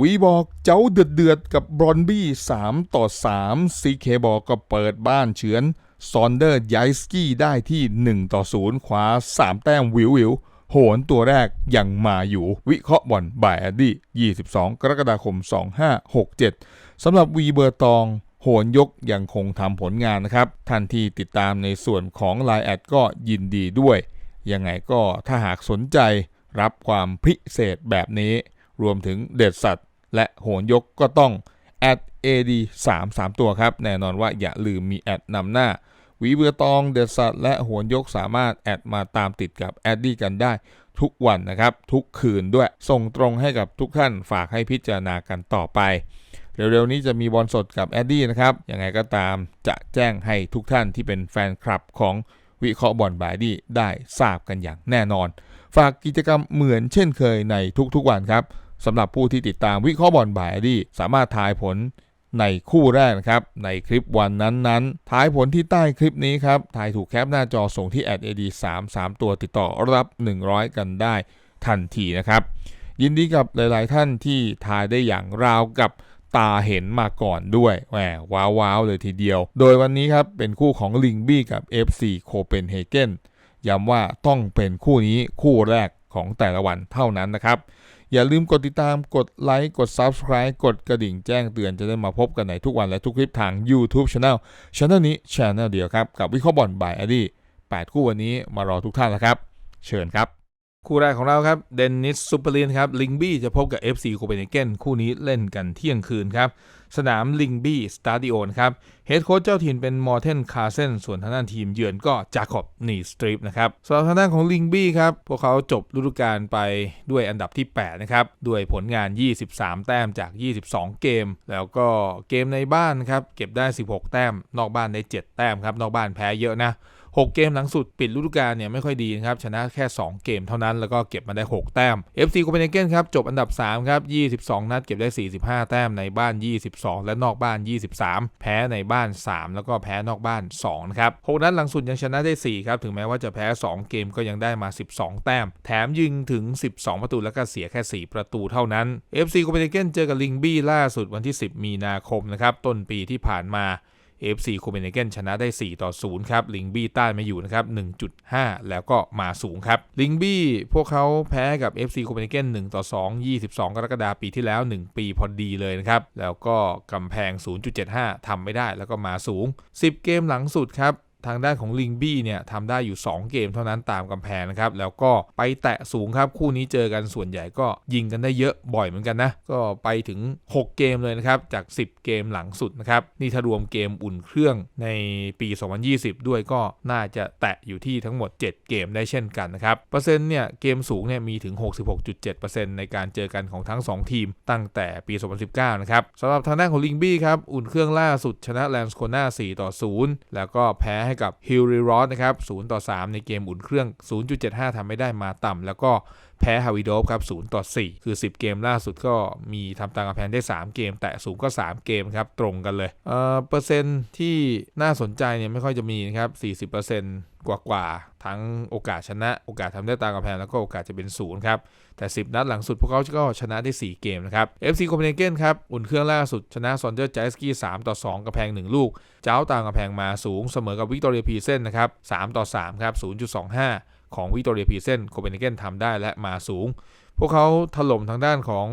วีบอกเจ้าเดือดเดือดกับบรอนบี้ 3 ต่อ3ซีเคบอกก็เปิดบ้านเฉือนซอนเดอร์ไยสกี้ได้ที่ 1 ต่อ 0 ขวา 3 แต้มวิววิวโหนตัวแรกยังมาอยู่วิเคราะห์บอลบ่ายอดี้ 22 กรกฎาคม 2567สำหรับวีเบอร์ตอง โหนยกยังคงทำผลงานนะครับ ท่านที่ติดตามในส่วนของ l ล n e แอดก็ยินดีด้วย ยังไงก็ถ้าหากสนใจรับความพิเศษแบบนี้ รวมถึงเด็ดสัตว์ และโหนยกก็ต้อง at ad 3 3 ตัวครับ แน่นอนว่าอย่าลืมมีแอดนำหน้าวีเบือตองเด็ดสัตว์ และโหนยกสามารถแอดมาตามติดกับแอดดี้กันได้ทุกวันนะครับ ทุกคืนด้วย ส่งตรงให้กับทุกท่านฝากให้พิจารณากันต่อไป เร็วๆนี้จะมีบอลสดกับแอดดี้นะครับ ยังไงก็ตามจะแจ้งให้ทุกท่านที่เป็นแฟนคลับของวิเคราะห์บอลบายดี้ได้ทราบกันอย่างแน่นอน ฝากกิจกรรมเหมือนเช่นเคยในทุกๆวันครับ สำหรับผู้ที่ติดตามวิเคราะห์บอลบายดี้สามารถทายผลในคู่แรกนะครับ ในคลิปวันนั้นๆทายผลที่ใต้คลิปนี้ครับทายถูกแคปหน้าจอส่งที่ @ad 3 3ตัวติดต่อรับ 100 กันได้ทันทีนะครับ ยินดีกับหลาย ๆ ท่านที่ทายได้อย่างราวกับตาเห็นมาก่อนด้วยแหมว้าวๆเลยทีเดียว โดยวันนี้ครับเป็นคู่ของลิงบี้กับ FC โคเปนเฮเกนย้ำว่าต้องเป็นคู่นี้คู่แรกของแต่ละวันเท่านั้นนะครับ อย่าลืมกดติดตามกดไลค์กด Subscribe กดกระดิ่งแจ้งเตือนจะได้มาพบกันในทุกวันและทุกคลิปทาง YouTube Channel Channel นี้ Channel เดียวครับ กับวิเคราะห์บอลบายอดี้8คู่วันนี้มารอทุกท่านแล้วครับ เชิญครับ คู่แรกของเราครับเดนนิสซูเปอร์ลีนครับลิงบี้จะพบกับ FC โคเปนเฮเกนคู่นี้เล่นกันเที่ยงคืนครับ สนามลิงบี้สตาดิโอนครับเฮดโค้ชเจ้าถิ่นเป็นมอร์เทนคาร์เซนส่วนทางด้านทีมเยือนก็จาคอบนีสตรีปนะครับสำหรับทางด้านของลิงบี้ครับพวกเขาจบฤดูกาลไปด้วยอันดับที่ 8 นะครับ ด้วยผลงาน 23 แต้มจาก 22 เกม แล้วก็เกมในบ้านครับเก็บได้ 16 แต้ม นอกบ้านได้ 7 แต้มครับนอกบ้านแพ้เยอะนะ 6 เกมหลังสุดปิดฤดูกาลเนี่ยไม่ค่อยดีนะครับชนะแค่ 2 เกมเท่านั้นแล้วก็เก็บมาได้ 6 แต้ม FC โคเปนเฮเกนครับจบอันดับ3ครับ22 นัดเก็บได้ 45 แต้มในบ้าน 22 และนอกบ้าน 23 แพ้ในบ้าน 3 แล้วก็แพ้นอกบ้าน2นะครับ6นัดหลังสุดยังชนะได้ 4 ครับ ถึงแม้ว่าจะแพ้ 2 เกมก็ยังได้มา 12 แต้ม แถมยิงถึง 12 ประตูแล้วก็เสียแค่ 4 ประตูเท่านั้น FC โคเปนเฮเกนเจอกับลิงบี้ล่าสุดวันที่ 10 มีนาคมนะครับต้นปีที่ผ่านมา FC โคเปนเฮเกนชนะได้ 4 ต่อ 0 ครับ ลิงบี้ต้านไม่อยู่นะครับ 1.5 แล้วก็มาสูงครับ ลิงบี้พวกเขาแพ้กับ FC โคเปนเฮเกน1ต่อ 2 22 กรกฎาคมปีที่แล้ว 1 ปีพอดีเลยนะครับ แล้วก็กำแพง 0.75ทำไม่ได้แล้วก็มาสูง 10 เกมหลังสุดครับ ทางด้านของลิงบี้เนี่ยทำได้อยู่ 2 เกมเท่านั้นตามกำแพงนะครับ แล้วก็ไปแตะสูงครับ คู่นี้เจอกันส่วนใหญ่ก็ยิงกันได้เยอะบ่อยเหมือนกันนะ ก็ไปถึง 6 เกมเลยนะครับ จาก 10 เกมหลังสุดนะครับ นี่ถ้ารวมเกมอุ่นเครื่องในปี 2020 ด้วยก็น่าจะแตะอยู่ที่ทั้งหมด 7 เกมได้เช่นกันนะครับ เปอร์เซ็นต์เนี่ยเกมสูงเนี่ยมีถึง 66.7%ในการเจอกันของทั้ง 2 ทีมตั้งแต่ปี 2019 นะครับสำหรับทางด้านของลิงบี้ครับอุ่นเครื่องล่าสุดชนะแลนส์โคนา4ต่อ0แล้วก็แพ้ให้กับฮิลลีรอสนะครับ0ต่อ3ในเกมอุ่นเครื่อง 0.75ทำไม่ได้มาต่ำแล้วก็ แพ้ฮาวิโดฟครับ0ต่อ 4 คือ 10 เกมล่าสุดก็มีทำตามกำแพงได้ 3 เกม แต่สูงก็ 3 เกมครับ ตรงกันเลยเอ่อเปอร์เซ็นต์ที่น่าสนใจเนี่ยไม่ค่อยจะมีนะครับ 40%กว่ากว่าๆทั้งโอกาสชนะ โอกาสทำได้ตามกำแพงแล้วก็โอกาสจะเป็นศูนย์ครับ แต่ 10 นัดหลังสุดพวกเขาก็ชนะได้ 4 เกมนะครับ FC โคเปนเฮเกนครับ อุ่นเครื่องล่าสุดชนะซอนเดอร์ไจสกี้3ต่อ 2กำแพง 1 ลูก เจ้าตามกำแพงมาสูงเสมอกับวิกตอเรียพีเซนนะครับ3ต่อ3ครับ0.25 ของวิกตอเรียพีเซนโคเปนเฮเกนทำได้และมาสูง พวกเขาถล่มทางด้านของ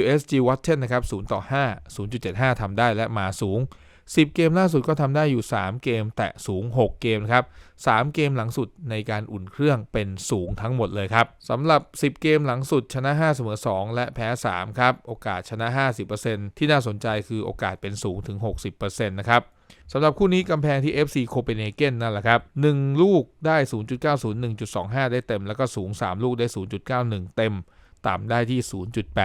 WSG Watten นะครับ0ต่อ5 0.75 ทำได้และมาสูง 10 เกมล่าสุดก็ทำได้อยู่ 3 เกม แตะสูง 6 เกมครับ 3 เกมหลังสุดในการอุ่นเครื่องเป็นสูงทั้งหมดเลยครับสำหรับ 10 เกมหลังสุดชนะ 5 เสมอ 2 และแพ้ 3 ครับ โอกาสชนะ 50%ที่น่าสนใจคือโอกาสเป็นสูงถึง 60%นะครับ สำหรับคู่นี้กำแพงที่ FC โคเปนเฮเกนนั่นแหละครับ 1 ลูกได้ 0.90 1.25 ได้เต็ม แล้วก็สูง 3 ลูกได้ 0.91 เต็มต่ำได้ที่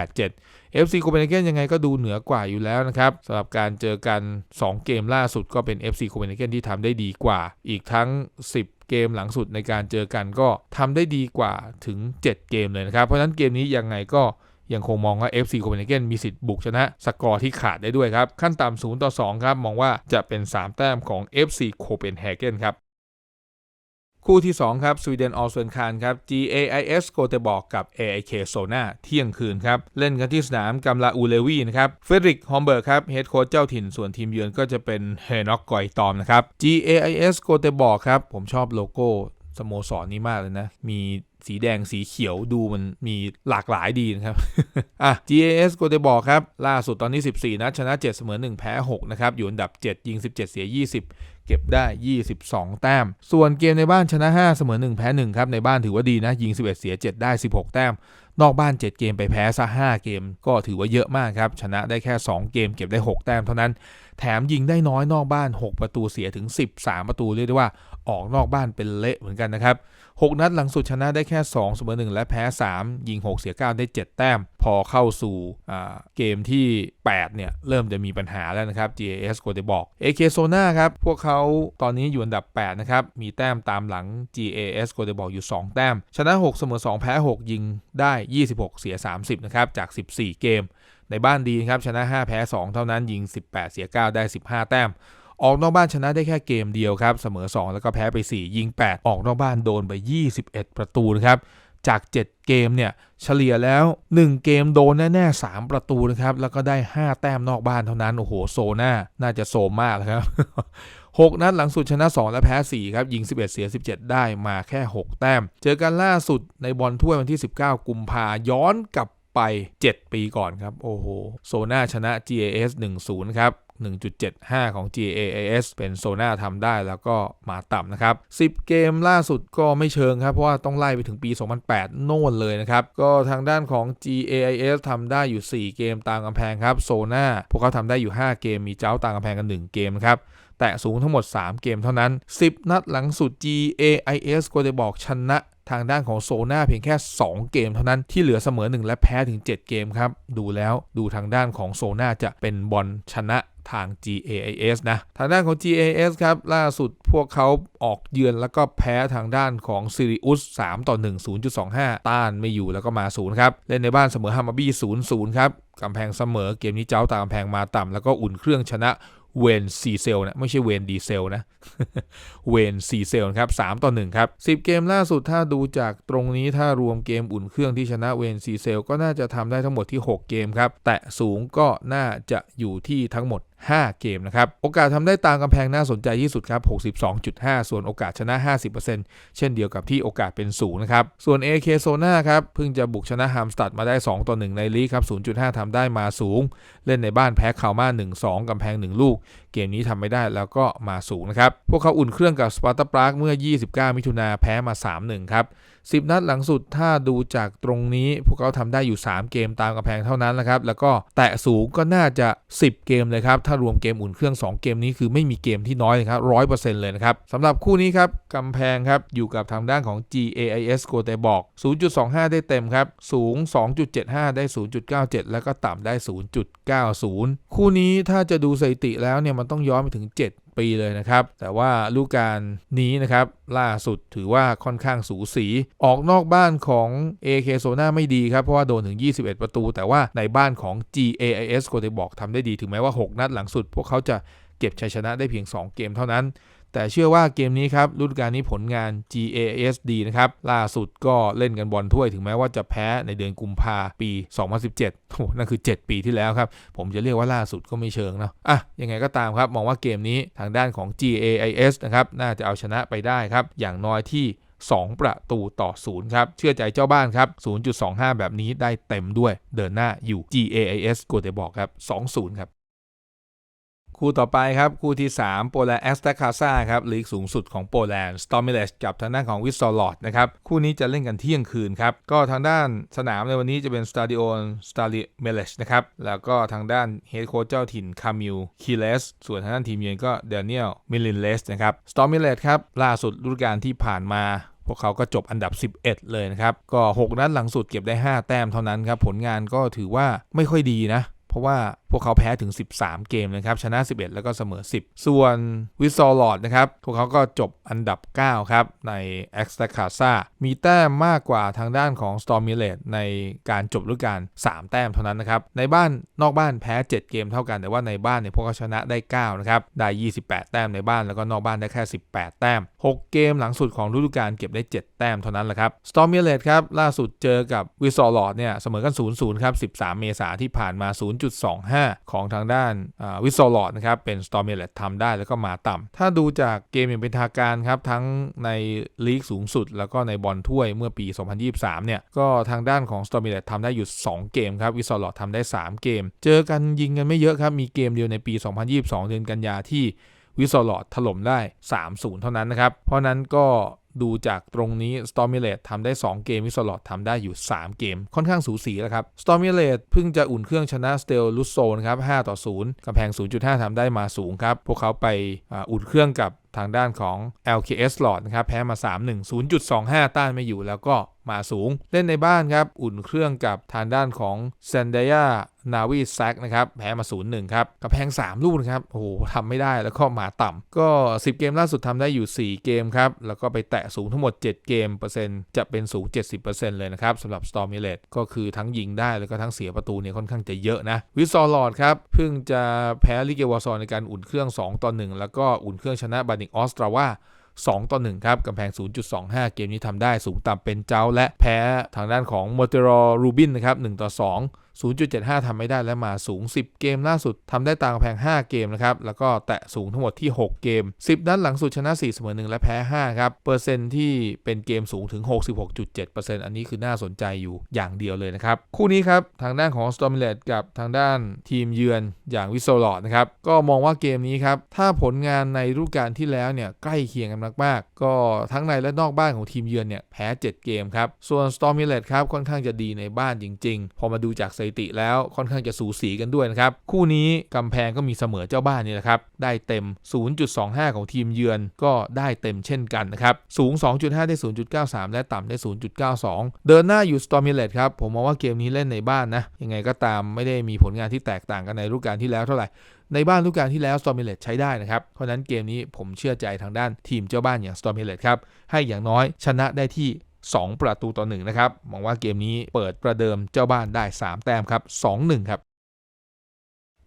0.87 FC โคเปนเฮเกนยังไงก็ดูเหนือกว่าอยู่แล้วนะครับสำหรับการเจอกัน 2 เกมล่าสุดก็เป็น FC โคเปนเฮเกนที่ทำได้ดีกว่า อีกทั้ง 10 เกมหลังสุดในการเจอกันก็ทำได้ดีกว่าถึง 7 เกมเลยนะครับ เพราะฉะนั้นเกมนี้ยังไงก็ ยังคงมองว่า FC โคเปนเฮเกนมีสิทธิ์บุกชนะสกอร์ที่ขาดได้ด้วยครับ ขั้นต่ำ0ต่อ2ครับมองว่าจะเป็น 3 แต้มของ FC โคเปนเฮเกนครับคู่ที่ 2 ครับสวีเดนออลเซนคานครับ GAIS โกเตบอกกับ AIK โซนาเที่ยงคืนครับ เล่นกันที่สนามกัมลาอูเลวีนะครับเฟดริกฮอมเบิร์กครับเฮดโค้ชเจ้าถิ่นส่วนทีมเยือนก็จะเป็นเฮนอกกอยตอมนะครับ GAIS โกเตบอกครับ ผมชอบโลโก้สโมสรนี้มากเลยนะ มี สีแดงสีเขียวดูมันมีหลากหลายดีนะครับ อะ GAS โกเตบอกครับ ล่าสุดตอนนี้ 14 นัดชนะ 7 เสมอ 1 แพ้ 6 นะครับ อยู่อันดับ 7 ยิง 17 เสีย 20 เก็บได้ 22 แต้ม ส่วนเกมในบ้านชนะ 5 เสมอ 1 แพ้ 1 ครับ ในบ้านถือว่าดีนะ ยิง 11 เสีย 7 ได้ 16 แต้ม นอกบ้าน 7 เกมไปแพ้ซะ 5 เกม ก็ถือว่าเยอะมากครับ ชนะได้แค่ 2 เกม เก็บได้ 6 แต้มเท่านั้น แถมยิงได้น้อยนอกบ้าน 6 ประตูเสียถึง 13 ประตูเรียกได้ว่าออกนอกบ้านเป็นเละเหมือนกันนะครับ 6 นัดหลังสุดชนะได้แค่ 2 เสมอ 1 และแพ้ 3 ยิง 6 เสีย 9 ได้ 7 แต้ม พอเข้าสู่เกมที่ 8 เนี่ย เริ่มจะมีปัญหาแล้วนะครับ GAS โกเดบอก AK s o n a ครับ พวกเขาตอนนี้อยู่อันดับ 8 นะครับ มีแต้มตามหลัง GAS โกเดบอกอยู่ 2 แต้ม ชนะ 6 เสมอ 2 แพ้ 6 ยิงได้ 26 เสีย 30 นะครับ จาก 14 เกมในบ้านดีครับ ชนะ 5 แพ้ 2 เท่านั้นยิง 18 เสีย 9 ได้ 15 แต้ม ออกนอกบ้านชนะได้แค่เกมเดียวครับ เสมอ 2 แล้วก็แพ้ไป 4 ยิง 8 ออกนอกบ้านโดนไป 21 ประตูนะครับจาก 7 เกมเนี่ยเฉลี่ยแล้ว 1 เกมโดนแน่ๆ3ประตูนะครับแล้วก็ได้ 5 แต้มนอกบ้านเท่านั้น โอ้โหโซน่าน่าจะโซมมากเลยครับ 6 นัดหลังสุดชนะ 2 และแพ้ 4 ครับ ยิง 11 เสีย 17 ได้มาแค่ 6 แต้ม เจอกันล่าสุดในบอลถ้วยวันที่ 19 กุมภาย้อนกลับไป 7 ปีก่อนครับ โอ้โหโซน่าชนะ GAS 1-0 ครับ 1.75 ของ GAAS เป็นโซน่าทำได้แล้วก็มาต่ำนะครับ 10 เกมล่าสุดก็ไม่เชิงครับ เพราะว่าต้องไล่ไปถึงปี 2008 โน่นเลยนะครับ ก็ทางด้านของ GAIS ทำได้อยู่ 4 เกมตามกำแพงครับโซน่าพวกเขาทำได้อยู่ 5 เกมมีเจ้าตามกำแพงกัน 1 เกมครับแต่สูงทั้งหมด 3 เกมเท่านั้น 10 นัดหลังสุด GAIS ก็จะบอกชนะทางด้านของโซนาเพียงแค่ 2 เกมเท่านั้นที่เหลือเสมอ 1 และแพ้ถึง 7 เกมครับ ดูแล้วดูทางด้านของโซนาจะเป็นบอลชนะ ทาง G A I S นะทางด้านของ G A I S ครับล่าสุดพวกเขาออกเยือนแล้วก็แพ้ทางด้านของซิริอุส3ต่อ1 0.25 ต้านไม่อยู่แล้วก็มา0ครับเล่นในบ้านเสมอฮามาบี้0 0ครับกำแพงเสมอเกมนี้เจ้าตามกำแพงมาต่ำแล้วก็อุ่นเครื่องชนะเวนซีเซลนะไม่ใช่เวนดีเซลนะเวนซีเซลครับ3ต่อ1ครับ10เกมล่าสุดถ้าดูจากตรงนี้ถ้ารวมเกมอุ่นเครื่องที่ชนะเวนซีเซลก็น่าจะทำได้ทั้งหมดที่ 6 เกมครับ แต่สูงก็น่าจะอยู่ที่ทั้งหมด5 เกมนะครับ โอกาสทำได้ตามกำแพงน่าสนใจที่สุดครับ 62.5 ส่วนโอกาสชนะ 50%เช่นเดียวกับที่โอกาสเป็นสูงนะครับ ส่วน AK โซนาครับ เพิ่งจะบุกชนะฮัมสตัดมาได้ 2 ต่อ 1 ในลีกครับ 0.5 ทำได้มาสูง เล่นในบ้านแพ้คาวมา 1-2 กำแพง 1 ลูก เกมนี้ทำไม่ได้แล้วก็มาสูงนะครับ พวกเขาอุ่นเครื่องกับสปาร์ตาปรากเมื่อ 29 มิถุนาแพ้มา 3-1 ครับ 10 นัดหลังสุดถ้าดูจากตรงนี้ พวกเขาทำได้อยู่ 3 เกมตามกำแพงเท่านั้นนะครับ แล้วก็แตะสูงก็น่าจะ 10 เกมเลยครับ ถ้ารวมเกมอุ่นเครื่อง 2 เกมนี้คือไม่มีเกมที่น้อยเลยครับร้อยเปอร์เซ็นต์เลยนะครับสำหรับคู่นี้ครับกำแพงครับอยู่กับทางด้านของ GAIS โกเตบอก 0.25 ได้เต็มครับ สูง 2.75 ได้ 0.97 แล้วก็ต่ำได้ 0.90 คู่นี้ถ้าจะดูสถิติแล้วเนี่ยมันต้องย้อนไปถึง 7 ปีเลยนะครับ แต่ว่าลูกการนี้นะครับล่าสุดถือว่าค่อนข้างสูสี ออกนอกบ้านของ AK โซน่าไม่ดีครับ เพราะว่าโดนถึง 21 ประตู แต่ว่าในบ้านของ GAIS โกเตบอกทำได้ดีถึงแม้ว่า 6 นัดหลังสุด พวกเขาจะเก็บชัยชนะได้เพียง 2 เกมเท่านั้น แต่เชื่อว่าเกมนี้ครับฤดูกาลนี้ผลงาน GAS ดีนะครับล่าสุดก็เล่นกันบอลถ้วยถึงแม้ว่าจะแพ้ในเดือนกุมภาปี 2017โอ้นั่นคือ 7 ปีที่แล้วครับ ผมจะเรียกว่าล่าสุดก็ไม่เชิงเนาะอะยังไงก็ตามครับ มองว่าเกมนี้ทางด้านของ GAIS นะครับน่าจะเอาชนะไปได้ครับ อย่างน้อยที่ 2 ประตูต่อ0ครับ เชื่อใจเจ้าบ้านครับ 0.25 แบบนี้ได้เต็มด้วย เดินหน้าอยู่ GAIS โกเตบอกครับ 2-0 ครับ คู่ต่อไปครับ คู่ที่ 3 โปแลนด์แอสตาคาซาครับลีกสูงสุดของโปแลนด์สตอมิเลชกับทางด้านของวิสซอลอดนะครับ คู่นี้จะเล่นกันเที่ยงคืนครับ ก็ทางด้านสนามในวันนี้จะเป็นสตาดิโอนสตาลิเมเลชนะครับ แล้วก็ทางด้านเฮดโค้ชเจ้าถิ่นคามิลคีเลสส่วนทางด้านทีมเยือนก็เดนิเอลมิลินเลสนะครับสตอมิเลชครับล่าสุดฤดูกาลที่ผ่านมาพวกเขาก็จบอันดับ 11 เลยนะครับ ก็ 6 นัดหลังสุดเก็บได้ 5 แต้มเท่านั้นครับ ผลงานก็ถือว่าไม่ค่อยดีนะ ราะว่าพวกเขาแพ้ถึง 13 เกมนะครับ ชนะ 11 แล้วก็เสมอ 10 ส่วนวิซอลอดนะครับ พวกเขาก็จบอันดับ 9 ครับ ใน e x t r a c a s a มีแต้มมากกว่าทางด้านของ Storm m i l e t ในการจบฤดูกาล3 แต้มเท่านั้นนะครับ ในบ้านนอกบ้านแพ้ 7 เกมเท่ากัน แต่ว่าในบ้านเนี่ยพวกเขาชนะได้ 9 นะครับ ได้ 28 แต้มในบ้านแล้วก็นอกบ้านได้แค่ 18 แต้ม 6 เกมหลังสุดของฤดูกาลเก็บได้ 7 แต้มเท่านั้นแหละครับ Storm m i l e t ครับล่าสุดเจอกับวิซอลอดเนี่ยเสมอกัน 0-0 ครับ 13 เมษายนที่ผ่านมา 0. 0.25 ของทางด้านวิซอลอดนะครับ เป็น Storm m i l e t ทำได้แล้วก็มาต่ำถ้าดูจากเกมอย่างเป็นทางการครับ ทั้งในลีกสูงสุด แล้วก็ในบอลถ้วยเมื่อปี 2023 เนี่ย ก็ทางด้านของ Storm m i l e t ทำได้อยู่ 2 เกมครับ วิซอลอดทำได้ 3 เกม เจอกันยิงกันไม่เยอะครับ มีเกมเดียวในปี 2022 เดือนกันยาที่วิซอลอดถล่มได้ 3-0 เท่านั้นนะครับ เพราะนั้นก็ ดูจากตรงนี้ s t o r m y l e t ทำได้ 2 เกมวิสลอดทำได้อยู่ 3 เกม ค่อนข้างสูสีแล้วครับ s t o r m y l e t เพิ่งจะอุ่นเครื่องชนะสเตลลุสโซนะครับ5ต่อ 0กำแพง 0.5ทำได้มาสูงครับ พวกเขาไปอุ่นเครื่องกับทางด้านของ LKS หลอดนะครับแพ้มา 3-1 0.25 ต้านไม่อยู่แล้วก็ มาสูง เล่นในบ้านครับ อุ่นเครื่องกับทางด้านของเซนเดียนาวีแซกนะครับแพ้มา 0-1 ครับกระแพง 3 ลูกนะครับ โอ้โหทำไม่ได้แล้วก็หมาต่ำก็ 10 เกมล่าสุดทำได้อยู่ 4 เกมครับ แล้วก็ไปแตะสูงทั้งหมด 7 เกมเปอร์เซ็นต์จะเป็นสูง 70%เลยนะครับสำหรับ Storm m i l l e t ก็คือทั้งยิงได้แล้วก็ทั้งเสียประตูเนี่ยค่อนข้างจะเยอะนะ วิซอลอดครับ เพิ่งจะแพ้ลิเกวอร์ซอนในการอุ่นเครื่อง 2 ต่อ 1 แล้วก็อุ่นเครื่องชนะบานิกออสตราว่า 2 ต่อ 1 ครับกำแพง 0.25 เกมนี้ทำได้สูงต่ำเป็นเจ้าและแพ้ทางด้านของมอเตอร์รูบินนะครับ1ต่อ 2 0.75ทำไม่ได้และมาสูง 10 เกมล่าสุดทำได้ต่างแพง 5 เกมนะครับ แล้วก็แตะสูงทั้งหมดที่ 6 เกม 10 นัดหลังสุดชนะ 4 เสมอ 1 และแพ้ 5 ครับ เปอร์เซ็นที่เป็นเกมสูงถึง 66.7%อันนี้คือน่าสนใจอยู่อย่างเดียวเลยนะครับ คู่นี้ครับ ทางด้านของสตอมเลตกับทางด้านทีมเยือนอย่างวิโซลอดนะครับ ก็มองว่าเกมนี้ครับ ถ้าผลงานในฤดูกาลที่แล้วเนี่ยใกล้เคียงกันมากๆ ก็ทั้งในและนอกบ้านของทีมเยือนเนี่ยแพ้ 7 เกมครับ ส่วนสตอมเลตครับค่อนข้างจะดีในบ้านจริง ๆ พอมาดูจากสถิติแล้วค่อนข้างจะสูสีกันด้วยนะครับ คู่นี้กำแพงก็มีเสมอเจ้าบ้านนี่แหละครับ ได้เต็ม 0.25 ของทีมเยือนก็ได้เต็มเช่นกันนะครับ สูง 2.5 ได้ 0.93 และต่ำได้ 0.92 เดินหน้าอยู่สตอร์มิเลตครับ ผมมองว่าเกมนี้เล่นในบ้านนะ ยังไงก็ตามไม่ได้มีผลงานที่แตกต่างกันในฤดูกาลที่แล้วเท่าไหร่ในบ้านฤดูกาลที่แล้วสตอร์มิเลตใช้ได้นะครับ เพราะนั้นเกมนี้ผมเชื่อใจทางด้านทีมเจ้าบ้านอย่างสตอร์มิเลตครับ ให้อย่างน้อยชนะได้ที่ 2 ประตูต่อ1นะครับมองว่าเกมนี้เปิดประเดิมเจ้าบ้านได้ 3 แต้มครับ 2-1 ครับ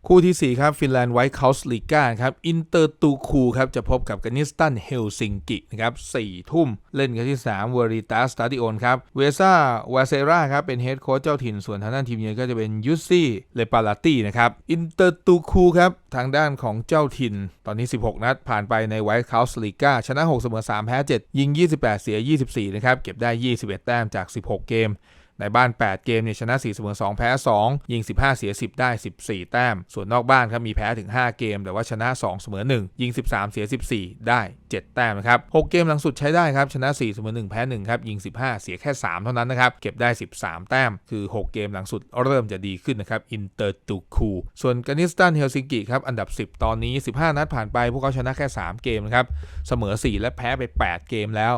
คู่ที่ 4 ครับ ฟินแลนด์ไวท์เคาส์ลีกาครับ อินเตอร์ตูคูครับ จะพบกับกานิสตันเฮลซิงกินะครับ4ทุ่ม เล่นกันที่3เวอริตาสตาดิโอนครับ เวซ่าวาเซราครับ เป็นเฮดโค้ชเจ้าถิ่นส่วนทางด้านทีมเยือนก็จะเป็นยูซี่เลปาลาตี้นะครับ อินเตอร์ตูคูครับ ทางด้านของเจ้าถิ่น ตอนนี้ 16 นัด ผ่านไปในไวท์เคาส์ลีกาชนะ 6 เสมอ 3 แพ้ 7 ยิง 28 เสีย 24 นะครับ เก็บได้ 21 แต้มจาก 16 เกม ในบ้าน 8 เกมเนี่ยชนะ4เสมอ2 แพ้ 2 ยิง 15 เสีย 10 ได้ 14 แต้ม ส่วนนอกบ้านครับมีแพ้ถึง 5 เกม แต่ว่าชนะ 2 เสมอ 1 ยิง 13 เสีย 14 ได้ 7 แต้มนะครับ 6 เกมหลังสุดใช้ได้ครับ ชนะ 4 เสมอ 1 แพ้ 1 ครับ ยิง 15 เสียแค่ 3 เท่านั้นนะครับ เก็บได้ 13 แต้ม คือ 6 เกมหลังสุดเริ่มจะดีขึ้นนะครับอินเตอร์ตูคูส่วนกานิสตันเฮลซิงกิครับอันดับ 10 ตอนนี้ 15 นัดผ่านไป พวกเขาชนะแค่ 3 เกมนะครับเสมอ 4 และแพ้ไป 8 เกมแล้ว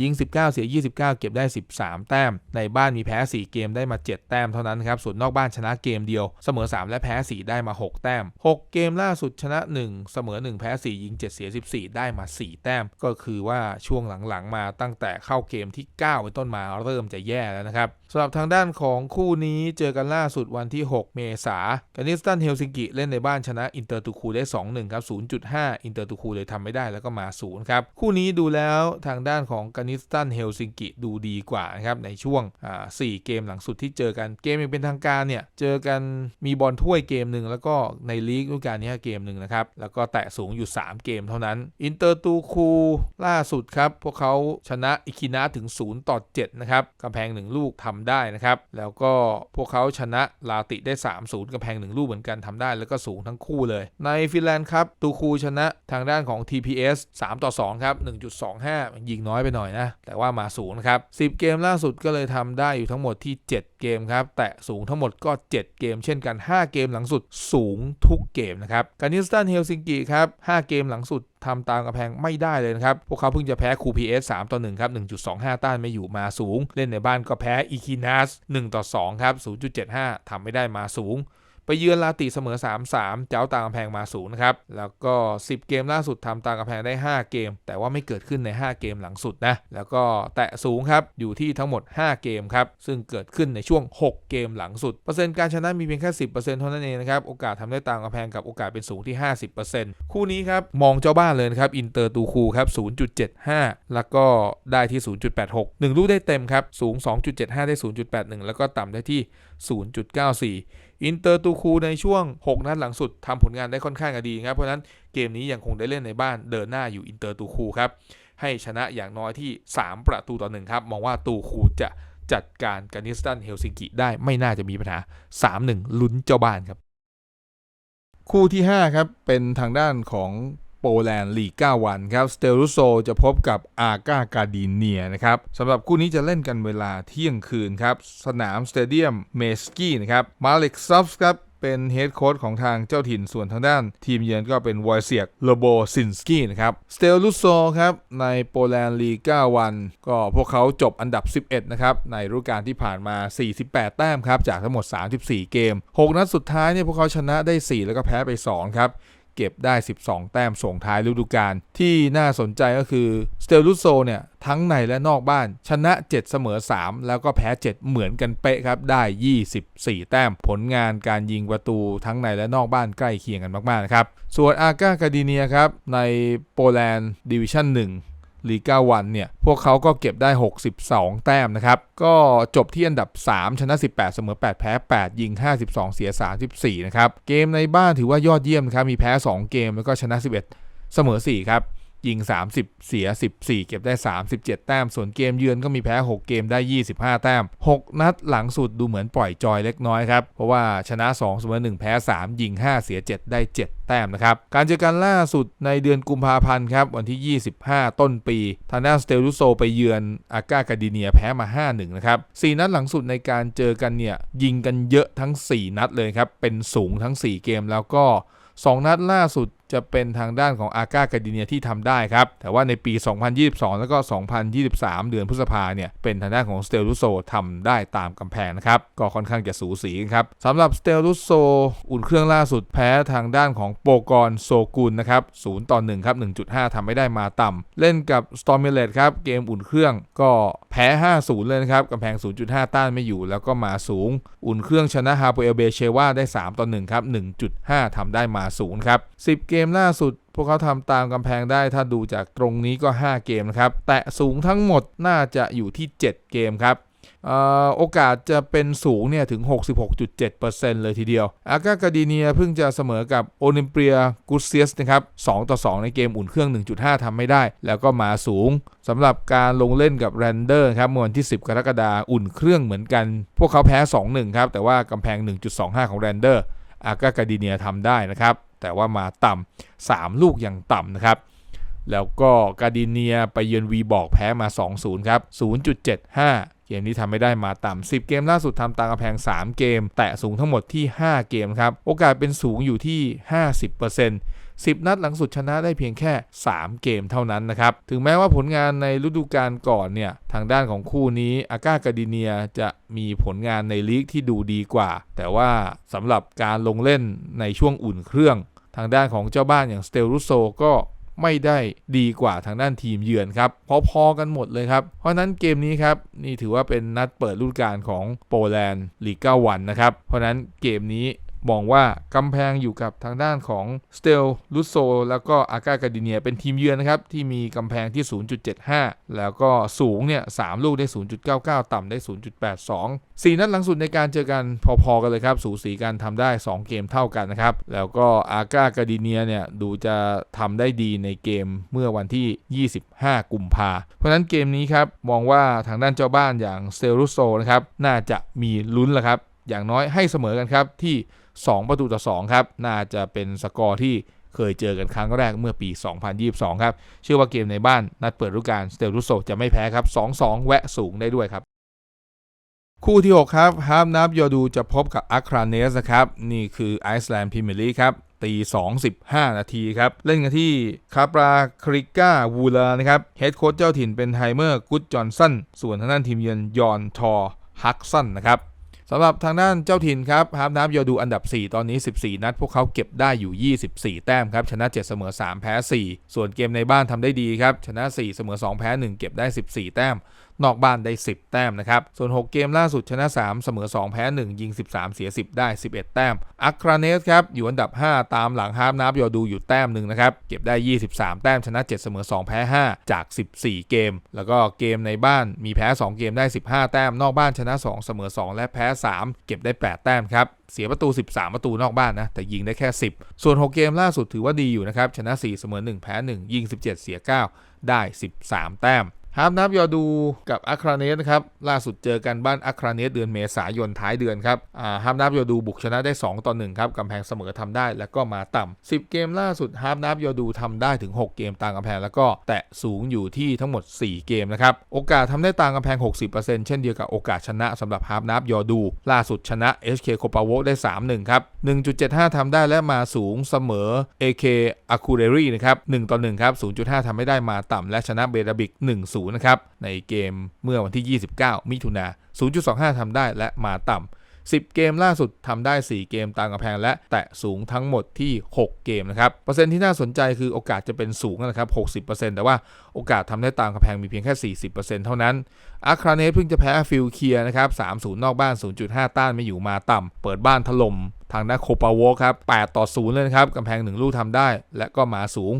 ยิง 19 เสีย 29 เก็บได้ 13 แต้ม ในบ้านมีแพ้ 4 เกมได้มา 7 แต้มเท่านั้นครับส่วนนอกบ้านชนะเกมเดียวเสมอ 3 และแพ้ 4 ได้มา 6 แต้ม 6 เกมล่าสุดชนะ 1 เสมอ 1 แพ้ 4 ยิง 7 เสีย 14 ได้มา 4 แต้ม ก็คือว่าช่วงหลังๆ มาตั้งแต่เข้าเกมที่ 9 เป็นต้นมาเริ่มจะแย่แล้วนะครับสำหรับทางด้านของคู่นี้เจอกันล่าสุดวันที่ 6 เมษายนกานิสตันเฮลซิงกิเล่นในบ้านชนะอินเตอร์ตูคูได้ 2-1 ครับ 0.5 อินเตอร์ตูคูเลยทำไม่ได้แล้วก็มา 0 ครับ คู่นี้ดูแล้วทางด้านของกานิสตันเฮลซิงกิดูดีกว่านะครับในช่วง 4 เกมหลังสุดที่เจอกันเกมยังเป็นทางการเนี่ย เจอกันมีบอลถ้วยเกมหนึ่งแล้วก็ในลีกฤดูกาลนี้เกมหนึ่งนะครับ แล้วก็แตะสูงอยู่ 3 เกมเท่านั้น อินเตอร์ตูคูล่าสุดครับ พวกเขาชนะอิคินะถึง 0 ต่อ 7 นะครับกำแพง 1 ลูกทำได้นะครับ แล้วก็พวกเขาชนะลาติได้ 3-0กำแพง 1 ลูกเหมือนกันทำได้แล้วก็สูงทั้งคู่เลย ในฟินแลนด์ครับตูคูชนะทางด้านของ TPS 3 ต่อ 2 ครับ 1.25 ยิงน้อยไปหน่อยนะ แต่ว่ามาสูงนะครับ 10 เกมล่าสุดก็เลยทำได้อยู่ทั้งหมดที่ 7 เกมครับ แตะสูงทั้งหมดก็ 7 เกม เช่นกัน 5 เกมหลังสุดสูงทุกเกมนะครับ การนิสตันเฮลซิงกิครับ 5 เกมหลังสุดทำตามกระแพงไม่ได้เลยนะครับ พวกเขาเพิ่งจะแพ้คู PS 3ต่อ1ครับ1.25ต้านไม่อยู่มาสูง เล่นในบ้านก็แพ้อีคินัส1ต่อ2ครับ0.75ทำไม่ได้มาสูง ไปเยือนลาติเสมอ 3-3 เจ้าตามกำแพงมาสูงนะครับ แล้วก็ 10 เกมล่าสุดทำตามกำแพงได้ 5 เกม แต่ว่าไม่เกิดขึ้นใน 5 เกมหลังสุดนะ แล้วก็แตะสูงครับ อยู่ที่ทั้งหมด 5 เกมครับ ซึ่งเกิดขึ้นในช่วง 6 เกมหลังสุด เปอร์เซ็นต์การชนะมีเพียงแค่ 10%เท่านั้นเองนะครับ โอกาสทำได้ตามกำแพงกับโอกาสเป็นสูงที่ 50%คู่นี้ครับ มองเจ้าบ้านเลยนะครับ อินเตอร์ตูคูครับ 0.75 แล้วก็ได้ที่ 0.86 1 ลูกได้เต็มครับ สูง 2.75 ได้ 0.81 แล้วก็ต่ำได้ที่ 0.94 อินเตอร์ตูคูในช่วง 6 นัดหลังสุดทำผลงานได้ค่อนข้างดีครับ เพราะนั้นเกมนี้ยังคงได้เล่นในบ้านเดินหน้าอยู่อินเตอร์ตูคูครับ ให้ชนะอย่างน้อยที่ 3 ประตูต่อหนึ่งครับ มองว่าตูคูจะจัดการกานิสตันเฮลซิงกิได้ไม่น่าจะมีปัญหา 3-1 ลุ้นเจ้าบ้านครับ คู่ที่ 5 ครับ เป็นทางด้านของ ปแลนด์ลีก9วันครับสเตลุโซจะพบกับอากากาดีเนียนะครับสำหรับคู่นี้จะเล่นกันเวลาเที่ยงคืนครับ สนามสเตเดียมเมสกี้นะครับมาเล็กซัฟส์ครับเป็นเฮดโค้ชของทางเจ้าถิ่นส่วนทางด้าน ทีมเยือนก็เป็นวอยเซียกโลโบซินสกี้นะครับสเตลลุโซครับ ในโปแลนด์ลีก9วัน ก็พวกเขาจบอันดับ 11 นะครับ ในฤดูกาลที่ผ่านมา 48 แต้มครับ จากทั้งหมด 34 เกม 6 นัดสุดท้ายเนี่ยพวกเขาชนะได้ 4 แล้วก็แพ้ไป 2 ครับ เก็บได้ 12 แต้มส่งท้ายฤดูกาลที่น่าสนใจก็คือสเตลลุโซเนี่ยทั้งในและนอกบ้านชนะ 7 เสมอ 3 แล้วก็แพ้ 7 เหมือนกันเป๊ะครับ ได้ 24 แต้มผลงานการยิงประตูทั้งในและนอกบ้านใกล้เคียงกันมากๆนะครับส่วนอากากาดิเนียครับในโปแลนด์ดิวิชั่น1 ลีกาวันเนี่ยพวกเขาก็เก็บได้ 62 แต้มนะครับ ก็จบที่อันดับ 3 ชนะ 18 เสมอ 8 แพ้ 8 ยิง 52 เสีย 34 นะครับ เกมในบ้านถือว่ายอดเยี่ยมนะครับ มีแพ้ 2 เกมแล้วก็ชนะ 11 เสมอ 4 ครับ ยิง 30 เสีย 14 เก็บได้ 37 แต้ม ส่วนเกมเยือนก็มีแพ้ 6 เกมได้ 25 แต้ม 6 นัดหลังสุดดูเหมือนปล่อยจอยเล็กน้อยครับ เพราะว่าชนะ2เสมอ1แพ้ 3 ยิง 5 เสีย 7 ได้ 7 แต้มนะครับ การเจอกันล่าสุดในเดือนกุมภาพันธ์ครับ วันที่ 25 ต้นปี ทางด้านสเตลลุโซไปเยือนอากากาดิเนียแพ้มา 5-1 นะครับ 4 นัดหลังสุดในการเจอกันเนี่ยยิงกันเยอะทั้ง 4 นัดเลยครับ เป็นสูงทั้ง 4 เกมแล้วก็2นัดล่าสุด จะเป็นทางด้านของอากากาดิเนียที่ทำได้ครับ แต่ว่าในปี 2022 แล้วก็ 2023 เดือนพฤษภาเนี่ย เป็นทางด้านของสเตลลุโซทำได้ตามกำแพงนะครับ ก็ค่อนข้างจะสูสีกันครับสำหรับสเตลลุโซอุ่นเครื่องล่าสุดแพ้ทางด้านของโปกรโซกุลนะครับ0ต่อ1ครับ 1.5ทำไม่ได้มาต่ำเล่นกับสตอร์มิเลตครับ เกมอุ่นเครื่องก็แพ้ 5-0 เลยนะครับกำแพง 0.5 ต้านไม่อยู่ แล้วก็มาสูง อุ่นเครื่องชนะฮาโปเอลเบเชวาได้ 3 ต่อ1ครับ 1.5ทำได้มาสูงครับ10เกมล่าสุด พวกเขาทำตามกำแพงได้ถ้าดูจากตรงนี้ก็ 5 เกมนะครับ แตะสูงทั้งหมดน่าจะอยู่ที่ 7 เกมครับออโอกาสจะเป็นสูงเนี่ยถึง 66.7%เลยทีเดียว อากากาดีเนียเพิ่งจะเสมอกับโอลิมเปียกุสเซียสนะครับ2ต่อ 2 ในเกมอุ่นเครื่อง 1.5ทำไม่ได้ แล้วก็มาสูงสำหรับการลงเล่นกับแรนเดอร์ครับเมื่อวันที่ 10 กรกฎาคมอุ่นเครื่องเหมือนกัน พวกเขาแพ้ 2-1 ครับ แต่ว่ากำแพง 1.25 ของแรนเดอร์ อากากาดิเนียทำได้นะครับ แต่ว่ามาต่ำ3ลูกอย่างต่ำนะครับ แล้วก็กาดิเนียไปเยือนวีบอกแพ้มา 2-0 ครับ 0.75เกมนี้ทำไม่ได้มาต่ำ10 เกมล่าสุดทำตามกระแพง 3 เกม แตะสูงทั้งหมดที่ 5 เกมครับ โอกาสเป็นสูงอยู่ที่ 50% 10 นัดหลังสุดชนะได้เพียงแค่ 3 เกมเท่านั้นนะครับ ถึงแม้ว่าผลงานในฤดูกาลก่อนเนี่ย ทางด้านของคู่นี้อากากาดิเนียจะมีผลงานในลีกที่ดูดีกว่า แต่ว่าสำหรับการลงเล่นในช่วงอุ่นเครื่อง ทางด้านของเจ้าบ้านอย่างสเตลรุโซก็ไม่ได้ดีกว่าทางด้านทีมเยือนครับ พอๆกันหมดเลยครับ เพราะนั้นเกมนี้ครับ นี่ถือว่าเป็นนัดเปิดฤดูกาลของโปแลนด์ลีก9วันนะครับ เพราะนั้นเกมนี้ มองว่ากำแพงอยู่กับทางด้านของสเตลลุโซแล้วก็อากากาดิเนียเป็นทีมเยือนนะครับ ที่มีกำแพงที่ 0.75 แล้วก็สูงเนี่ย3ลูกได้ 0.99 ต่ำได้ 0.82 4 นัดหลังสุดในการเจอกันพอๆกันเลยครับ สูสีกันทำได้ 2 เกมเท่ากันนะครับ แล้วก็อากากาดิเนียเนี่ยดูจะทำได้ดีในเกมเมื่อวันที่ 25 กุมภาเพราะฉะนั้นเกมนี้ครับมองว่าทางด้านเจ้าบ้านอย่างเตลลุโซนะครับน่าจะมีลุ้นล้วครับ อย่างน้อยให้เสมอกันครับที่ 2 ประตูต่อ 2 ครับ น่าจะเป็นสกอร์ที่เคยเจอกันครั้งแรกเมื่อปี 2022 ครับ เชื่อว่าเกมในบ้านนัดเปิดฤดูกาลสเตลรุโซจะไม่แพ้ครับ 2-2 แวะสูงได้ด้วยครับ คู่ที่ 6 ครับฮาร์ฟนับยอดูจะพบกับอัคราเนสนะครับ นี่คือไอซ์แลนด์พรีเมียร์ลีกครับตี2-15 นาทีครับ เล่นกันที่คาปราคริก้าวูลานะครับเฮดโค้ชเจ้าถิ่นเป็นไฮเมอร์กุดจอห์นสันส่วนทางด้านทีมเยือนยอนทอร์ฮักสันนะครับ สำหรับทางด้านเจ้าถิ่นครับฮาร์ฟน้ำยอดูอันดับ 4 ตอนนี้ 14 นัด พวกเขาเก็บได้อยู่ 24 แต้มครับ ชนะ 7 เสมอ 3 แพ้ 4 ส่วนเกมในบ้านทำได้ดีครับ ชนะ 4 เสมอ 2 แพ้ 1 เก็บได้ 14 แต้ม นอกบ้านได้ 10 แต้มนะครับ ส่วน 6 เกมล่าสุดชนะ 3 เสมอ 2 แพ้ 1 ยิง 13 เสีย 10 ได้ 11 แต้ม อัคราเนสครับ อยู่อันดับ 5 ตามหลังฮาร์ฟนับยอดูอยู่แต้มหนึ่งนะครับ เก็บได้ 23 แต้มชนะ 7 เสมอ 2 แพ้ 5 จาก 14 เกม แล้วก็เกมในบ้านมีแพ้ 2 เกมได้ 15 แต้ม นอกบ้านชนะ 2 เสมอ 2 และแพ้ 3 เก็บได้ 8 แต้มครับเสียประตู 13 ประตูนอกบ้านนะ แต่ยิงได้แค่ 10 ส่วน 6 เกมล่าสุดถือว่าดีอยู่นะครับ ชนะ 4 เสมอ 1 แพ้ 1 ยิง 17 เสีย 9 ได้ 13 แต้ม ฮาร์ฟนับยอดูกับอัคราเนสนะครับล่าสุดเจอกันบ้านอัคราเนสเดือนเมษายนท้ายเดือนครับฮาร์ฟนับยอดูบุกชนะได้ 2 ต่อ 1 ครับกำแพงเสมอทำได้แล้วก็มาต่ำ10 เกมล่าสุดฮาร์ฟนับยอดูทำได้ถึง 6 เกมต่ามกำแพงแล้วก็แตะสูงอยู่ที่ทั้งหมด 4 เกมนะครับโอกาสทำได้ต่ามกำแพง 60%เช่นเดียวกับโอกาสชนะสำหรับฮาร์ฟนับยอดู ล่าสุดชนะ HK โคปาโวได้ 3-1 ครับ 1.75ทำได้และมาสูงเสมอ AK a k u r e r i นะครับ1ต่อ1ครับ0.5ทำไม่ได้มาต่ำและชนะเบราบิก1-0นะครับ ในเกมเมื่อวันที่ 29 มิถุนา 0.25 ทำได้และมาต่ำ10 เกมล่าสุดทำได้ 4 เกมตามกำแพงและแตะสูงทั้งหมดที่ 6 เกมนะครับ เปอร์เซ็นต์ที่น่าสนใจคือโอกาสจะเป็นสูงนะครับ 60%แต่ว่าโอกาสทำได้ตามกำแพงมีเพียงแค่ 40%เท่านั้น อาคราเนสเพิ่งจะแพ้ฟิลเคียนะครับ 3-0 นอกบ้าน 0.5 ต้านไม่อยู่มาต่ำ เปิดบ้านถล่มทางด้านโคปาโวครับ 8 ต่อ 0 เลยนะครับกำแพง 1 ลูกทำได้ และก็มาสูง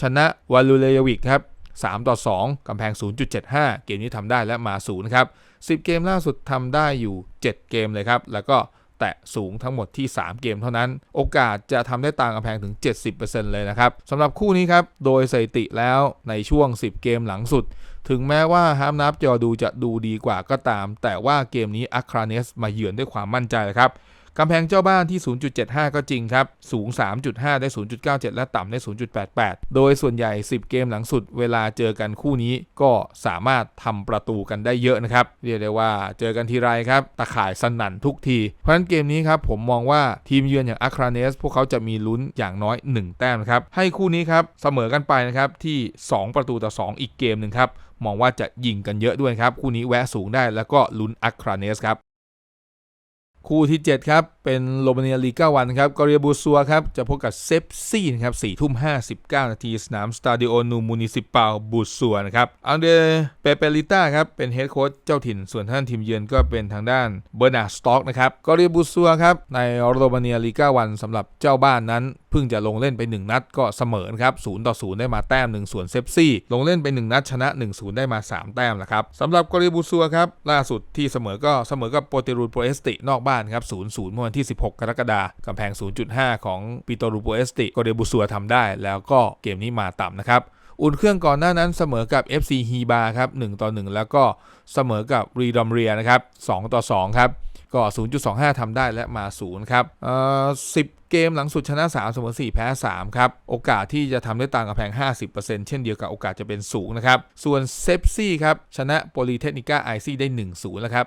ชนะวาลูเลยวิกครับ 3 ต่อ 2 กำแพง 0.75 เกมนี้ทำได้และมาสูงนะครับ 10 เกมล่าสุดทำได้อยู่ 7 เกมเลยครับ แล้วก็แตะสูงทั้งหมดที่ 3 เกมเท่านั้น โอกาสจะทำได้ต่างกำแพงถึง 70%เลยนะครับสำหรับคู่นี้ครับ โดยสถิติแล้วในช่วง 10 เกมหลังสุด ถึงแม้ว่าฮามนับจอดูจะดูดีกว่าก็ตาม แต่ว่าเกมนี้อัคราเนสมาเยือนด้วยความมั่นใจครับ กำแพงเจ้าบ้านที่ 0.75 ก็จริงครับ สูง 3.5 ได้ 0.97 และต่ำได้ 0.88 โดยส่วนใหญ่ 10 เกมหลังสุดเวลาเจอกันคู่นี้ก็สามารถทำประตูกันได้เยอะนะครับ เรียกได้ว่าเจอกันทีไรครับ ตะข่ายสนั่นทุกที เพราะฉะนั้นเกมนี้ครับผมมองว่าทีมเยือนอย่างอัคราเนส พวกเขาจะมีลุ้นอย่างน้อย 1 แต้มครับให้คู่นี้ครับเสมอกันไปนะครับที่ 2 ประตูต่อ 2 อีกเกมหนึ่งครับมองว่าจะยิงกันเยอะด้วยครับคู่นี้แวะสูงได้แล้วก็ลุ้นอัคราเนสครับ คู่ที่ 7 ครับเป็นโรมาเนียลีกาวันครับกอริบูซัวครับจะพบกับเซฟซี่นะครับ4ทุ่ม59นาทีสนามสตาดิโอนูมูนิซิปาลบูซัวนะครับอังเดเปเปลิต้าครับเป็นเฮดโค้ชเจ้าถิ่นส่วนท่านทีมเยือนก็เป็นทางด้านเบอร์นาสต็อกนะครับกอริบูซัวครับในโรมาเนียลีกาวันสำหรับเจ้าบ้านนั้นเพิ่งจะลงเล่นไป 1 นัดก็เสมอนครับ0ต่อ0ได้มาแต้มหนึ่งส่วนเซฟซี่ ลงเล่นไป 1 นัดชนะ 1-0 ได้มา 3 แต้มล้วครับสำหรับกอริบูซัวครับล่าสุดที่เสมอก็เสมอกับโปรเตรูโปรเอสตินอกบ้านครับ0-0เมื่อวันที่ที่ 16 กรกฎาคมกำแพง 0.5 ของปิโตรูโปเอสติกอริบูซัวทำได้ แล้วก็เกมนี้มาต่ำนะครับอุ่นเครื่องก่อนหน้านั้นเสมอกับ FC ฮีบาครับ1ต่อ 1 แล้วก็เสมอกับรีดอมเรียนะครับ2ต่อ 2 ครับ ก็ 0.25ทำได้และมา 0 ครับเอ่อ10 เกมหลังสุดชนะ 3 เสมอ 4 แพ้ 3 ครับ โอกาสที่จะทำได้ต่างกับแพง 50%เช่นเดียวกับโอกาสจะเป็นสูงนะครับ ส่วนเซฟซี่ครับ ชนะโปลีเทคนิก้าไอซี่ได้ 1-0 แล้วครับ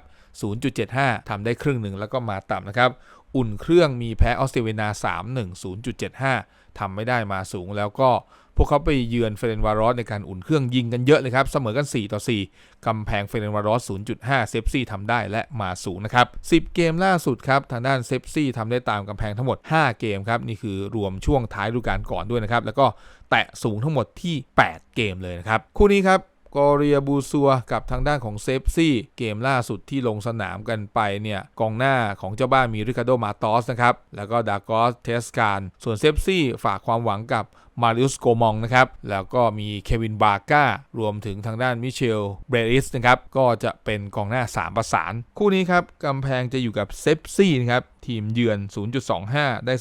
0.75ทำได้ครึ่งหนึ่งแล้วก็มาต่ำนะครับ อุ่นเครื่องมีแพ้ออสเตรเลีย3-1 0.75ทำไม่ได้มาสูงแล้วก็พวกเขาไปเยือนเฟรนวารอสในการอุ่นเครื่องยิงกันเยอะเลยครับ เสมอกัน 4 ต่อ 4 กำแพงเฟรนวารอส 0.5 เซฟซี่ทำได้และมาสูงนะครับ 10 เกมล่าสุดครับ ทางด้านเซฟซี่ทำได้ตามกำแพงทั้งหมด 5 เกมครับ นี่คือรวมช่วงท้ายฤดูกาลก่อนด้วยนะครับ แล้วก็แตะสูงทั้งหมดที่ 8 เกมเลยนะครับ คู่นี้ครับ กอริยบูซัวกับทางด้านของเซฟซี่เกมล่าสุดที่ลงสนามกันไปเนี่ยกองหน้าของเจ้าบ้านมีริคาโดมาตอสนะครับแล้วก็ดากอสเทสการส่วนเซฟซี่ฝากความหวังกับ มาริอุสโกมองนะครับ แล้วก็มีเควินบาก้ารวมถึงทางด้านมิเชลเบรอิสนะครับ ก็จะเป็นกองหน้า 3 ประสาน คู่นี้ครับกำแพงจะอยู่กับเซฟซี่นะครับทีมเยือน 0.25 ได้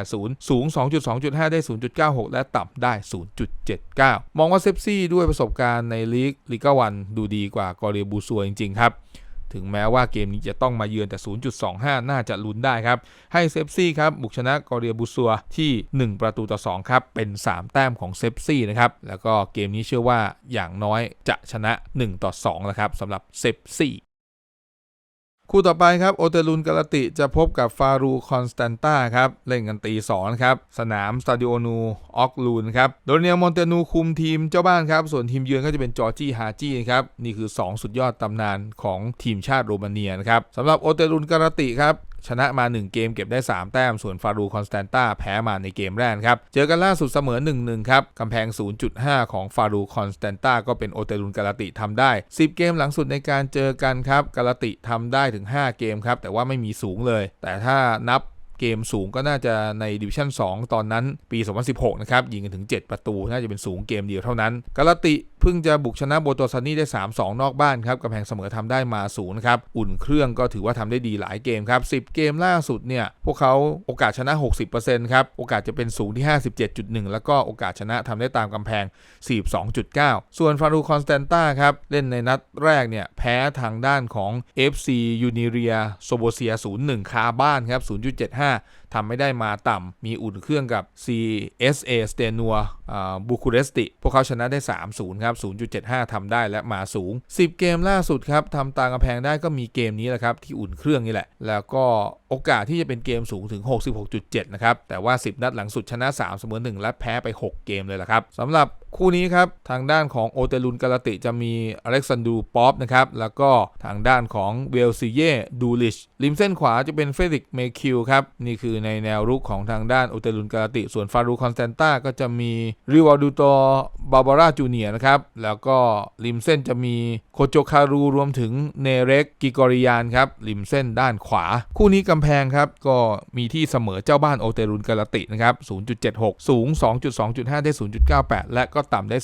0.80 สูง 2.2.5 ได้ 0.96 และต่ำได้ 0.79 มองว่าเซฟซี่ด้วยประสบการณ์ในลีกลีกาวันดูดีกว่ากอริบูซัวจริง ๆ ครับ ถึงแม้ว่าเกมนี้จะต้องมาเยือนแต่ 0.25 น่าจะลุ้นได้ครับ ให้เซฟซี่ครับบุกชนะกอริบูซัวที่ 1 ประตูต่อ 2 ครับเป็น 3 แต้มของเซฟซี่นะครับแล้วก็เกมนี้เชื่อว่าอย่างน้อยจะชนะ 1 ต่อ2นะครับสำหรับเซฟซี่ คู่ต่อไปครับโอเตลุนกาลติจะพบกับฟารูคอนสแตนตาครับ เล่นกันตีสองครับ สนามสตาดิโอนูออกลูนครับ โดเนียลมอนเตนูคุมทีมเจ้าบ้านครับ ส่วนทีมเยือนก็จะเป็นจอร์จี้ฮาจี้ครับ นี่คือ 2 สุดยอดตำนานของทีมชาติโรมาเนียนะครับสำหรับโอเตลุนกาลติครับ ชนะมา 1 เกมเก็บได้ 3 แต้ม ส่วนฟารูคอนสแตนตาแพ้มาในเกมแรกครับ เจอกันล่าสุดเสมอ 1-1 ครับกำแพง 0.5 ของฟารูคอนสแตนตาก็เป็นโอเตลุนกาลติทำได้ 10 เกมหลังสุดในการเจอกันครับกาลติทำได้ถึง 5 เกมครับ แต่ว่าไม่มีสูงเลย แต่ถ้านับเกมสูงก็น่าจะในดิวิชั่น 2 ตอนนั้นปี 2016 นะครับ ยิงกันถึง 7 ประตู น่าจะเป็นสูงเกมเดียวเท่านั้นกาลติ เพิ่งจะบุกชนะโบโตซานี่ได้ 3-2 นอกบ้านครับกำแพงเสมอทำได้มาศูนย์ครับ อุ่นเครื่องก็ถือว่าทำได้ดีหลายเกมครับ 10 เกมล่าสุดเนี่ย พวกเขาโอกาสชนะ 60%ครับ โอกาสจะเป็นสูงที่ 57.1 แล้วก็โอกาสชนะทำได้ตามกำแพง 42.9 ส่วนฟารูคอนสแตนตาครับ เล่นในนัดแรกเนี่ย แพ้ทางด้านของ FC u n i r i a s o b o s i a 0-1 คาบ้านครับ 0.75ทำไม่ได้มาต่ำมีอุ่นเครื่องกับ CSA s t e n u a บูคูเรสติ พวกเขาชนะได้ 3-0 ครับ0.75ทำได้และมาสูง 10 เกมล่าสุดครับทำตางกำแพงได้ก็มีเกมนี้แหละครับที่อุ่นเครื่องนี่แหละ แล้วก็ โอกาสที่จะเป็นเกมสูงถึง 66.7 นะครับ แต่ว่า 10 นัดหลังสุดชนะ 3 เสมอ 1 และแพ้ไป 6 เกมเลยล่ะครับสำหรับคู่นี้ครับ ทางด้านของโอเตลุนกาลติจะมีอเล็กซานดูป๊อปนะครับ แล้วก็ทางด้านของเวลซิเย่ดูลิชริมเส้นขวาจะเป็นเฟริกเมคิวครับ นี่คือในแนวรุกของทางด้านโอเตลุนกาลติ ส่วนฟารูคอนสแตนต้าก็จะมีริวาดูโตบาบาร่าจูเนียนะครับแล้วก็ริมเส้นจะมี โคโจคารูรวมถึงเนเร็กกิกอริยานครับริมเส้นด้านขวา คู่นี้กำแพงครับ ก็มีที่เสมอเจ้าบ้านโอเตรุนกาลตินะครับ 0.76 สูง 2.2.5 ได้ 0.98 และก็ต่ำได้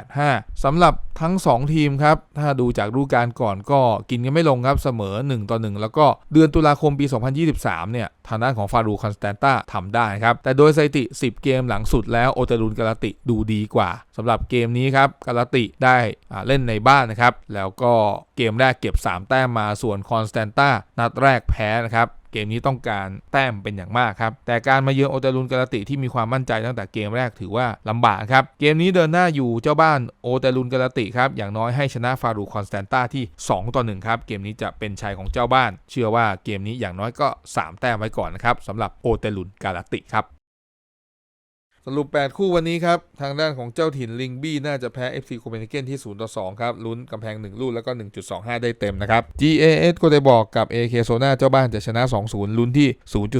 0.85 สำหรับทั้ง 2 ทีมครับ ถ้าดูจากรูการก่อนก็กินกันไม่ลงครับเสมอ 1 ต่อ 1 แล้วก็เดือนตุลาคมปี 2023 เนี่ยทางด้านของฟารูคอนสแตนตาทำได้ครับ แต่โดยสถิติ 10 เกมหลังสุดแล้วโอเตรุนกาลติดูดีกว่าสำหรับเกมนี้ครับกาลติได้เล่นในบ้านนะครับแล้วก็เกมแรกเก็บ 3 แต้มมาส่วนคอนสแตนตานัดแรกแพ้นะครับเกมนี้ต้องการแต้มเป็นอย่างมากครับ แต่การมาเยือนโอเตลุนกาลติที่มีความมั่นใจตั้งแต่เกมแรกถือว่าลำบากครับ เกมนี้เดินหน้าอยู่เจ้าบ้านโอเตลุนกาลติครับ อย่างน้อยให้ชนะฟารูคอนสแตนตาที่ 2 ต่อ 1 ครับ เกมนี้จะเป็นชัยของเจ้าบ้าน เชื่อว่าเกมนี้อย่างน้อยก็ 3 แต้มไว้ก่อนนะครับสำหรับโอเตลุนกาลติครับ สรุป 8 คู่วันนี้ครับ ทางด้านของเจ้าถิ่นลิงบี้น่าจะแพ้ FC โคเปนเฮเกนที่ 0 ต่อ 2 ครับ ลุ้นกำแพง 1 ลูกแล้วก็ 1.25 ได้เต็มนะครับ GAS ก็ได้บอกกับ AK โซนาเจ้าบ้านจะชนะ 2-0 ลุ้นที่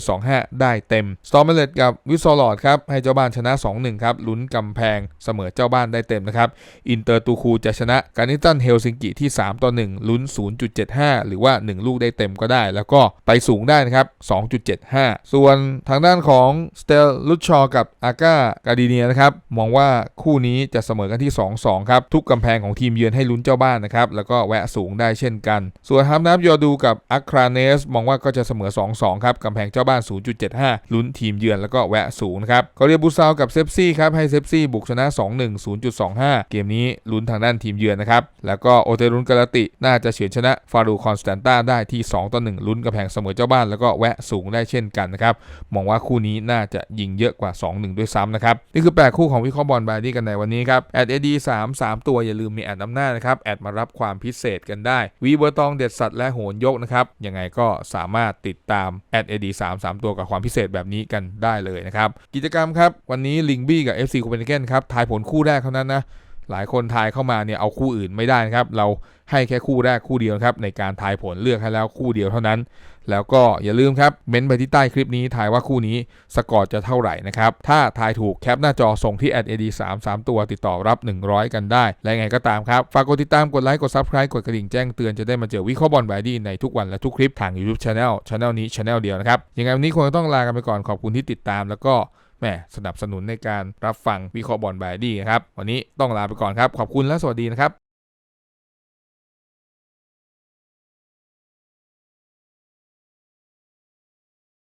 0.25 ได้เต็ม s t o r m เ l e t กับวิสซอลอดครับ ให้เจ้าบ้านชนะ 2-1 ครับ ลุ้นกำแพงเสมอเจ้าบ้านได้เต็มนะครับอินเตอร์ตูคูจะชนะกานิตันเฮลซิงกิที่ 3 ต่อ 1 ลุ้น 0.75 หรือว่า 1 ลูกได้เต็มก็ได้ แล้วก็ไปสูงได้นะครับ 2.75 ส่วนทางด้านของสเตลลุชชอกับอากากาดีเนียนะครับมองว่าคู่นี้จะเสมอกันที่ 2-2 ครับทุกกำแพงของทีมเยือนให้ลุ้นเจ้าบ้านนะครับแล้วก็แวะสูงได้เช่นกัน ส่วนฮัมนับยอดูกับอัคราเนส มองว่าก็จะเสมอ 2-2 ครับกำแพงเจ้าบ้าน 0.75 ลุ้นทีมเยือนแล้วก็แวะสูงนะครับกอเรียบูซาวกับเซฟซี่ครับให้เซฟซี่บุกชนะ 2-1 0.25 เกมนี้ลุ้นทางด้านทีมเยือนนะครับแล้วก็โอเตรุนกาลติน่าจะเฉือนชนะฟารูคอนสแตนตาได้ที่2ต่อ1ลุ้นกำแพงเสมอเจ้าบ้านแล้วก็แวะสูงได้เช่นกันนะครับมองว่าคู่นี้น่าจะยิงเยอะกว่า 2-1 ด้วยซ้ำนะครับ นี่คือ 8 คู่ของวิเคราะห์บอลบายดี้กันในวันนี้ครับแอดเอดีสามสามตัวอย่าลืมมีแอดน้ำหน้านะครับแอดมารับความพิเศษกันได้วีเบอร์ตองเด็ดสัตว์และโหนยกนะครับยังไงก็สามารถติดตามแอดเอดีสามสามตัวกับความพิเศษแบบนี้กันได้เลยนะครับกิจกรรมครับวันนี้ลิงบี้กับ FC โคเปนเฮเกนครับทายผลคู่แรกเท่านั้นนะ หลายคนทายเข้ามาเนี่ยเอาคู่อื่นไม่ได้นะครับ เราให้แค่คู่แรกคู่เดียวครับในการทายผลเลือกให้แล้วคู่เดียวเท่านั้น แล้วก็อย่าลืมครับเม้นไปที่ใต้คลิปนี้ทายว่าคู่นี้สกอร์จะเท่าไหร่นะครับถ้าทายถูกแคปหน้าจอส่งที่ @ad 3 3ตัวติดต่อรับ 100 กันได้ และไงก็ตามครับฝากกดติดตามกดไลค์กด Subscribe กดกระดิ่งแจ้งเตือนจะได้มาเจอวิเคราะห์บอลบายดี้ในทุกวันและทุกคลิปทาง YouTube Channel Channel นี้ Channel เดียวนะครับยังไงวันนี้คงจะต้องลากันไปก่อนขอบคุณที่ติดตามแล้วก็ แม่สนับสนุนในการรับฟังวิเคราะห์บอลบายดี้ครับ วันนี้ต้องลาไปก่อนครับ ขอบคุณและสวัสดีนะครับ